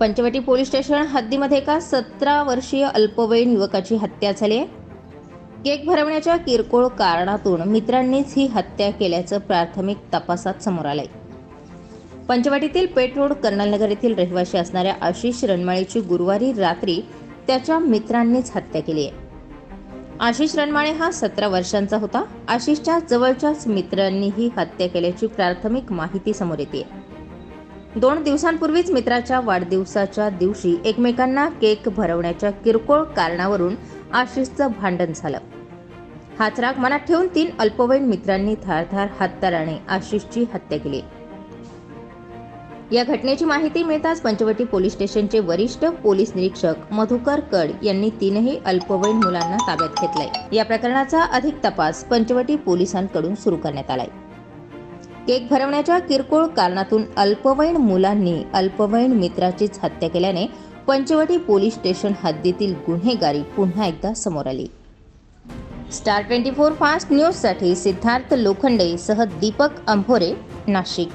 Panchavati police station हद्दीमध्ये एका सतरा वर्षीय अल्पवयीन युवकाची हत्या झाली आहे. केक भरवण्याच्या किरकोळ कारणातून मित्रांनीच ही हत्या केल्याचं प्राथमिक तपासात समोर आलंय. पंचवटीतील पेट रोड कर्नलनगर येथील रहिवासी असणाऱ्या आशिष रणमाळेची गुरुवारी रात्री त्याच्या मित्रांनीच हत्या केली आहे. आशिष रणमाळे हा सतरा वर्षांचा होता. आशिषच्या जवळच्याच मित्रांनी ही हत्या केल्याची प्राथमिक माहिती समोर येते दोन दिवसांपूर्वीच मित्राच्या वाढदिवसाच्या दिवशी एकमेकांना केक भरवण्याच्या किरकोळ कारणावरून आशिषचं भांडण झालं. हाच राग मनात ठेवून तीन अल्पवयीन मित्रांनी धारधार हातताराने आशिषची हत्या केली. या घटनेची माहिती मिळताच पंचवटी पोलीस स्टेशनचे वरिष्ठ पोलीस निरीक्षक मधुकर कड यांनी तीनही अल्पवयीन मुलांना ताब्यात घेतलंय. या प्रकरणाचा अधिक तपास पंचवटी पोलिसांकडून सुरू करण्यात आलाय. केक भरवण्याच्या किरकोळ कारणातून अल्पवयीन मुलांनी अल्पवयीन मित्राचीच हत्या केल्याने पंचवटी पोलीस स्टेशन हद्दीतील गुन्हेगारी पुन्हा एकदा समोर आली. स्टार ट्वेंटी फोर फास्ट न्यूजसाठी सिद्धार्थ लोखंडे सह दीपक अंभोरे नाशिक.